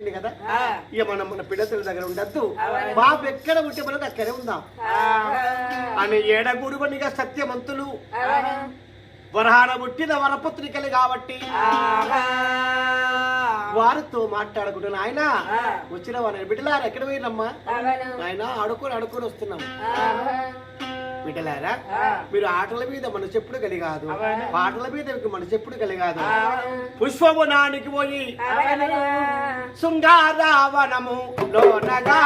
కదా. ఇక మనం మన పిల్లల దగ్గర ఉండద్దు. బాబు ఎక్కడ ఉంటే మనకు అక్కడే ఉందాం? అని ఏడగూడువనిగా సత్యవంతులు. వరహాన పుట్టిన వరపుత్రికలు కాబట్టి వారితో మాట్లాడుకుంటున్నా. ఆయన. వచ్చిన వారిని బిడ్డలారా ఎక్కడ పోయినమ్మా ఆయన ఆడుకొని ఆడుకొని వస్తున్నాం. బిడ్డలారా. మీరు ఆటల మీద మనసు ఎప్పుడు కలిగాదు. పాటల మీద మనసు ఎప్పుడు కలిగాదు అవును. పుష్పవనానికి పోయి శృంగారావనము లోనగా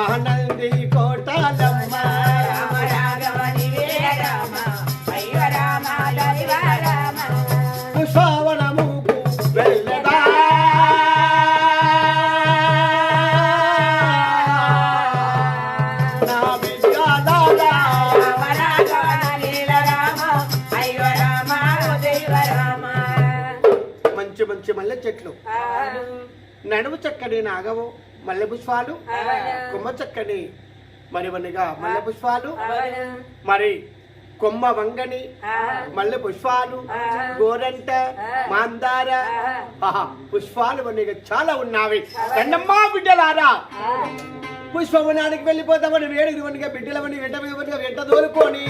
మహానంది కోటాలమ్మ. పుష్పవనముకు వెళ్ళదా నా బిడ్డలారా మంచి మంచి మల్లె చెట్లు. నడుము చక్కని నాగవు. మల్లె పుష్పాలు కొమ్మ చక్కని మరి వనిగా మల్లె పుష్పాలు మరి కొమ్మ వంగని మల్లె పుష్పాలు గోరంట మాందార పుష్పాలు వనిగా చాలా ఉన్నవి. రెండమ్మా బిడ్డలారా. పుష్పవనానికి వెళ్ళిపోతామని వేడికి వనిగా బిడ్డలవని వెంట వెంట దోలుకొని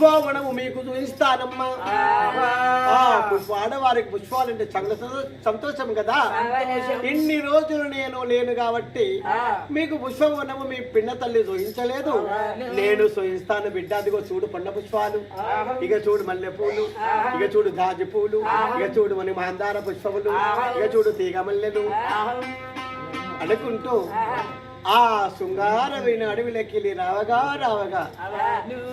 పుష్పవనము మీకు చూపిస్తానమ్మా. పుష్ప ఆడవారికి పుష్పాలంటే చాలా సంతో- సంతోషం కదా. ఇన్ని రోజులు నేను లేను కాబట్టి మీకు పుష్పవనము మీ పిన్న తల్లి చూయించలేదు నేను చూయిస్తాను బిడ్డ. అదిగో చూడు పండ పుష్పాలు. ఇక చూడు మల్లె పూలు ఇక చూడు గాజు పూలు. ఇక చూడు మన మందార పుష్పములు. ఇక చూడు తీగ మల్లెలు. అనుకుంటూ ఆ శృంగారమైన అడవిలోకి రావగా రావగా.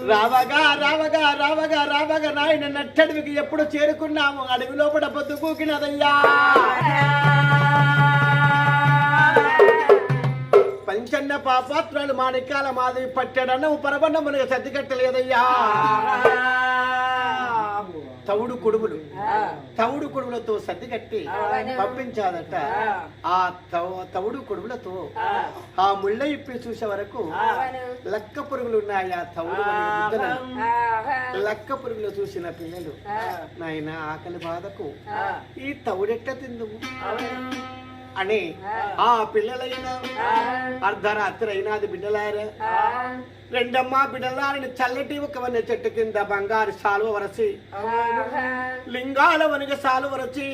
రావగా రావగా రావగా రావగా నాయన నట్టడవికి ఎప్పుడు చేరుకున్నాము? అడవి లోపల పొద్దు కూకినదయ్యా. పంచన్న పాపాత్రాలు మాణిక్యాల మాధవి పట్టడన్న పరబన్న మనకు కట్టలేదయ్యా తవుడు కొడుములతో సర్ది కట్టి పంపించాదట ఆ. తవ- తవుడు కొడుములతో ఆ. ముళ్ళ ఇప్పి చూసే వరకు లక్క పురుగులు ఉన్నాయి ఆ తవుడు లక్క పురుగులు చూసిన పిల్లలు నాయన ఆకలి బాధకు ఈ తవుడెట్ట తిందు అని ఆ. పిల్లలైన అర్ధరాత్రి అయినాది బిడ్డలారా? రెండమ్మ బిడ్డలారని చల్లటి ఒక వన్న చెట్టు కింద బంగారు సాలువ వరసి లింగాల వనగ సాలు వరచి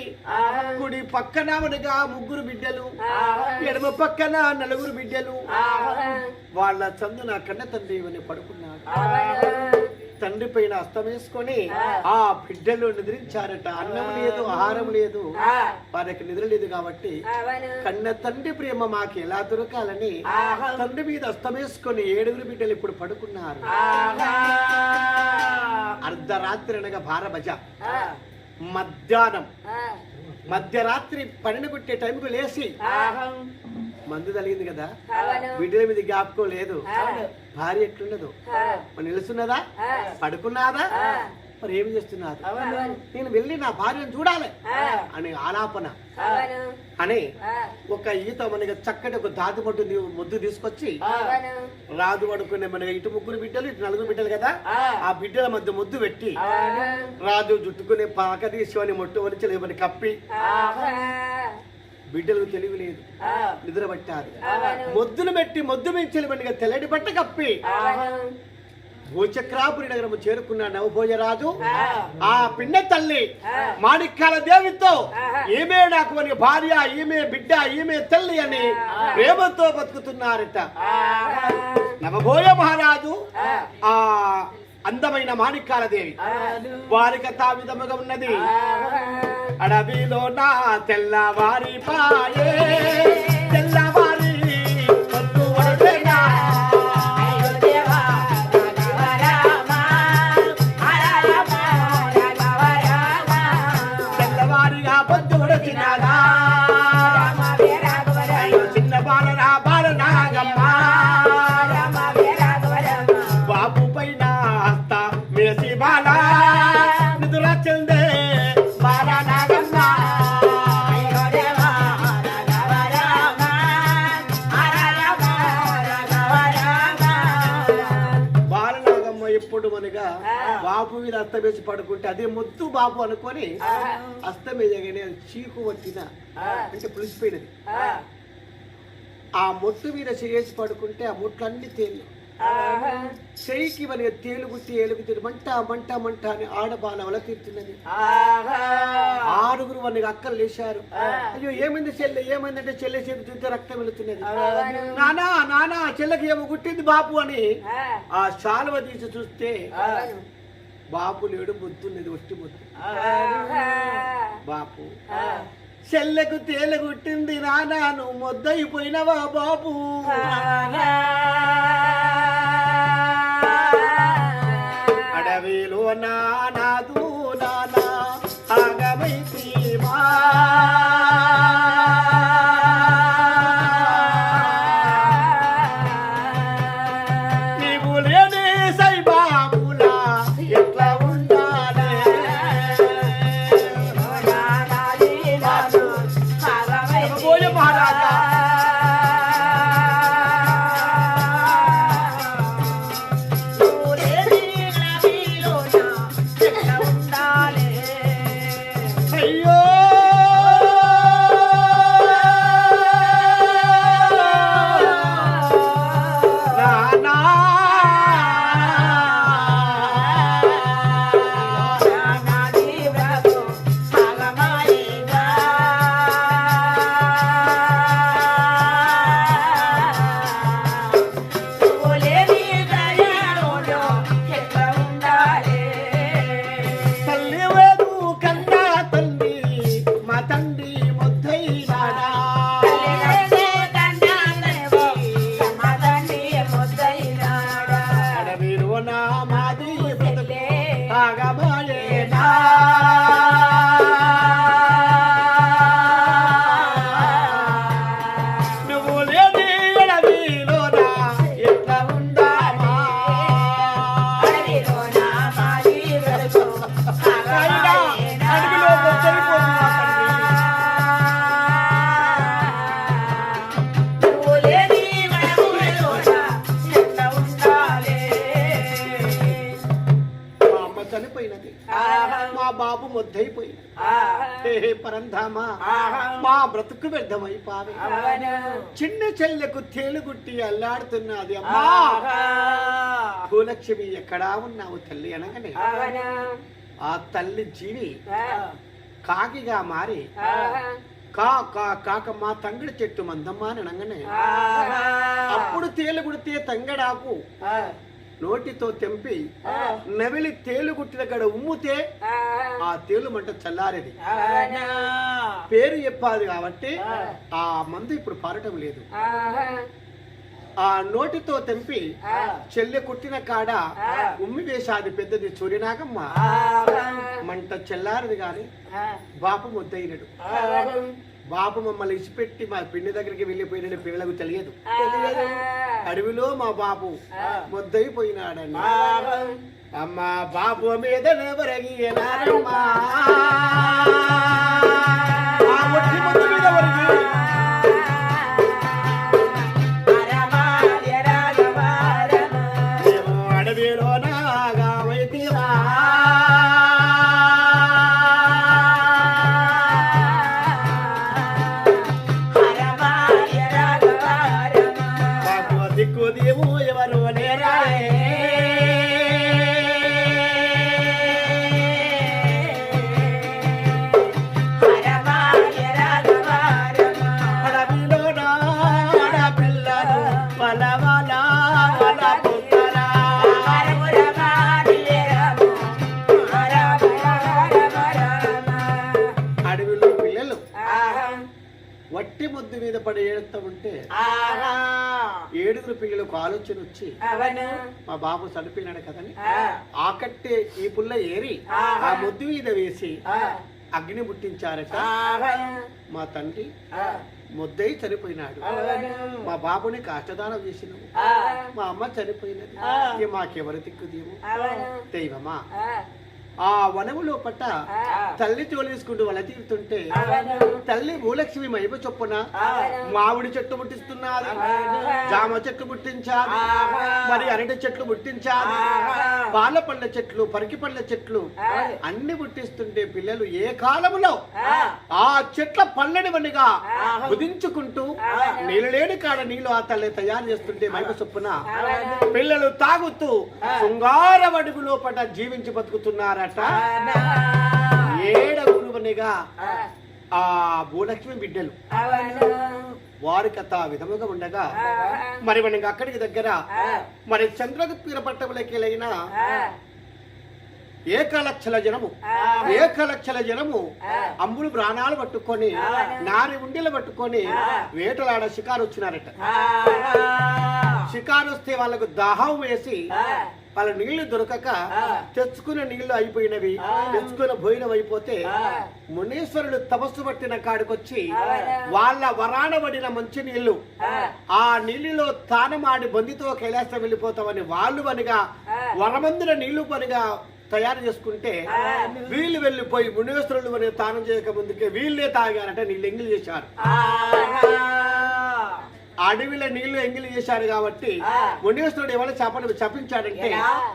కుడి పక్కన వనగా ముగ్గురు బిడ్డలు ఎడమ పక్కన నలుగురు బిడ్డలు వాళ్ళ చందున కన్న తండ్రి ఇవన్నీ పడుకున్నాడు. తండ్రి పైన అస్తమేసుకొని ఆ. బిడ్డలు నిద్రించారట. అన్నం లేదు ఆహారం లేదు. వారికి నిద్ర లేదు కాబట్టి కన్న తండ్రి ప్రేమ మాకు ఎలా దొరకాలని తండ్రి మీద అస్తమేసుకొని ఏడుగురు బిడ్డలు ఇప్పుడు పడుకున్నారు. అర్ధరాత్రి అనగా భారభజ. మధ్యాహ్నం. మధ్యరాత్రి పన్నెండు కొట్టే టైంకు లేచి మందు తగిలింది కదా? బిడ్డల మీద జ్ఞాపకం లేదు. భార్య ఎట్లున్నదో మరి నిలుస్తున్నదా? పడుకున్నాదా? మరి ఏమి చేస్తున్నారు? నేను వెళ్ళి నా భార్యను చూడాలి అని ఆలాపన. అని ఒక ఈత మనకి చక్కటి ఒక దాతి పట్టు ముద్దు తీసుకొచ్చి రాజు పడుకునే మన ఇటు ముగ్గురు బిడ్డలు ఇటు నలుగురు బిడ్డలు కదా? ఆ. బిడ్డల మధ్య ముద్దు పెట్టి రాజు జుట్టుకునే పాక తీసి మొట్టు వలిచి కప్పి బిడ్డలకు తెలివి లేదు. నిద్ర పట్టారు మొద్దును పెట్టి మొద్దు మించలేమనిగా తెల్లటి బట్ట కప్పి. భూచక్రాపురి నగరము చేరుకున్న నవభోజరాజు ఆ. పిన్న తల్లి మాణిక్యాల దేవితో ఈమె నాకు అని భార్య ఈమె బిడ్డ ఈమె తల్లి అని ప్రేమతో బతుకుతున్నారట. నవభోజ మహారాజు ఆ. అందమైన మాణిక్యాల దేవి. వారికి తా విధముగా ఉన్నది. అడవిలో నా తెల్లవారి పాయే తెల్లవారి మీద అస్తమేసి పడుకుంటే అదే మొద్దు బాపు అనుకొని అస్తమేయగానే అది చీకు వచ్చిన అంటే పులిసిపోయినది. ఆ. మొట్టు మీద చేసి పడుకుంటే ఆ మొట్లన్నీ తేలి చెయ్యికి మన తేలుగుట్టి ఏలుగుట్టి మంట మంట మంట అని ఆడబాల తీరుతున్నది ఆరుగురు వాడిని అక్కలు లేచారు అయ్యో ఏమైంది చెల్లె? ఏమైందంటే చెల్లె చేతి చూస్తే రక్తం వెళుతున్నది. నానా నానా చెల్లెకి ఏమో గుట్టింది బాపు అని ఆ. శాలువ తీసి చూస్తే బాపు లేడు బొద్దున్నది ఒట్టి బొద్దు బాపు. చెల్లెకు తేలగుట్టింది నానా నువ్వు మొద్దయిపోయినవా బాపు? అడవిలో నానాదు నానా ఆగమైతీమా. నీవు మా బాబు ముద్దైపోయినది హే పరంధామా మా బ్రతుకు వ్యర్థమై పావే. చిన్న చెల్లెకు తేలుగుట్టి అల్లాడుతున్నది. అమ్మా భూలక్ష్మి ఎక్కడా ఉన్నావు తల్లి అనగానే? ఆ తల్లి జీవి కాకిగా మారి కా కా కాక మా తంగడి చెట్టు మందమ్మా అని అనగానే అప్పుడు తేలుగుడితే తంగడాకు నోటితో తెంపి నవిలి తేలుగుట్టిన గడ ఉమ్ముతే ఆ. తేలు మంట చల్లారేది. పేరు చెప్పాలి కాబట్టి ఆ. మందు ఇప్పుడు పారటం లేదు. ఆ. నోటితో తెంపి చెల్లె కుట్టిన కాడ ఉమ్మి వేసాది పెద్దది సూర్యనాగమ్మ. మంట చెల్లారది గాని బాపు ముద్దయినడు బాపు మమ్మల్ని ఇసిపెట్టి మా పిండి దగ్గరికి వెళ్ళిపోయిన పిల్లలకు తెలియదు. అడవిలో మా బాబు ముద్దయిపోయినాడని. అమ్మ బాబు మీద నెవరగియనారమ్మా వట్టి ముద్దు మీద పడి ఏడుస్తూ ఉంటే ఏడుగురు పిల్లలకు ఆలోచన వచ్చి మా బాబు చనిపోయినాడు కదని ఆకట్టే ఈ పుల్ల ఏరి ఆ ముద్దు మీద వేసి అగ్ని ముట్టించారట మా తండ్రి ముద్దై చనిపోయినాడు. మా బాబుని కాష్టదానం చేసినాము మా అమ్మ చనిపోయినది. మాకెవరు దిక్కుదేమో దైవమా? ఆ వనములో పట్ట తల్లి తోలేసుకుంటూ వల తీరుతుంటే తల్లి భూలక్ష్మి మహిమ చొప్పున మామిడి చెట్టు ముట్టిస్తున్నది జామ చెట్లు ముట్టించాలి మరి అరటి చెట్లు ముట్టించాలి పాల పళ్ళ చెట్లు పరికి పళ్ళ చెట్లు అన్ని ముట్టిస్తుంటే పిల్లలు ఏ కాలములో ఆ. చెట్ల పళ్ళనివనిగా బుదించుకుంటూ నీళ్ళు లేని కాడ నీళ్ళు ఆ తల్లి తయారు చేస్తుంటే మహిమ చొప్పున పిల్లలు తాగుతూ శృంగార అడుగు లోపల జీవించి ఏడగురువనిగా ఆ. భూలక్ష్మి బిడ్డలు. వారి కథ విధముగా ఉండగా మరి మనకి అక్కడికి దగ్గర మరి చంద్రగుప్తిర పట్టములకెళ్ళైన ఏకలక్షల జనము ఏకలక్షల జనము అంబులు ప్రాణాలు పట్టుకొని నారి ఉండిలు పట్టుకొని వేటలాడ షికారు వచ్చినారట. షికారు వస్తే వాళ్ళకు దాహం వేసి వాళ్ళ నీళ్ళు దొరకక తెచ్చుకున్న నీళ్ళు అయిపోయినవి తెచ్చుకున్న భోజనం అయిపోతే మునీశ్వరుడు తపస్సు పట్టిన కాడికొచ్చి వాళ్ళ వరాన పడిన మంచి నీళ్ళు ఆ. నీళ్ళలో తానమాడి బందితో కైలాసం వెళ్ళిపోతామని వాళ్ళు పనిగా వరమందిన నీళ్ళు పనిగా తయారు చేసుకుంటే వీళ్ళు వెళ్ళిపోయి మునీశ్వరుడు అని తానం చేయక ముందుకే వీళ్ళే తాగారట నీళ్ళు ఎంగిలి చేశారు. అడవిలో నీళ్ళు ఎంగిలి చేశారు కాబట్టి మునీశ్వరుడు ఎవరు చేపలు చపించాడంటే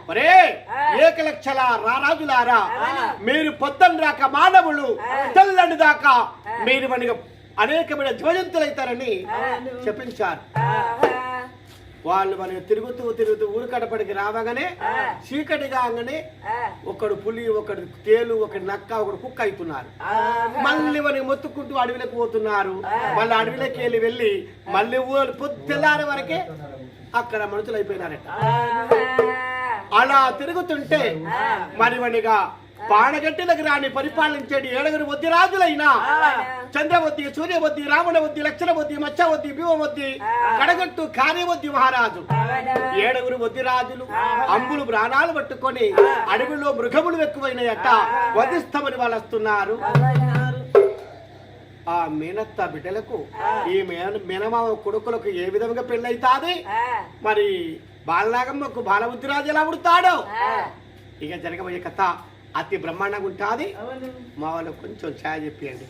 మరే ఏకలక్షల రారాజులారా మీరు పొద్దున రాక మానవులు తెల్లని దాకా మీరు మనకి అనేకమైన జీవజంతులైతారని చెప్పించారు. వాళ్ళు మనకి తిరుగుతూ తిరుగుతూ ఊరు కడపడికి రావగానే చీకటి కాగానే ఒకడు పులి ఒకడు తేలు ఒకడు నక్క ఒకడు కుక్క అవుతున్నారు. మళ్ళీ మనకి మొత్తుకుంటూ అడవిలోకి పోతున్నారు. మళ్ళీ అడవిలోకి వెళ్ళి వెళ్ళి మళ్ళీ ఊరు పొద్దులారే వరకే అక్కడ మనుషులు అయిపోయినారట. అలా తిరుగుతుంటే మరి వనిగా పాడగట్టిలకు రాని పరిపాలించేది ఏడుగురు వద్ది రాజులైన. చంద్రవద్ది సూర్యవద్ది రావణవద్ది లక్షణవద్ది మత్స్యవద్ది భీమవద్ది కడగట్టు కార్యవద్ది మహారాజు. ఏడుగురు వద్ది రాజులు అంబులు ప్రాణాలు పట్టుకొని అడవిలో మృగములు ఎక్కువైనాయట. వధిస్తామని వాళ్ళు వస్తున్నారు ఆ మీనత్త బిడ్డలకు ఈ మేన మేనమామ కొడుకులకు ఏ విధంగా పెళ్ళైతాది? మరి బాలనాగమ్మకు బాలబుద్ధిరాజు ఎలా పుడతాడో? ఇక జరగబోయే కథ అతి బ్రహ్మాండంగా ఉంటుంది. మా వాళ్ళు కొంచెం ఛాయ చెప్పియండి.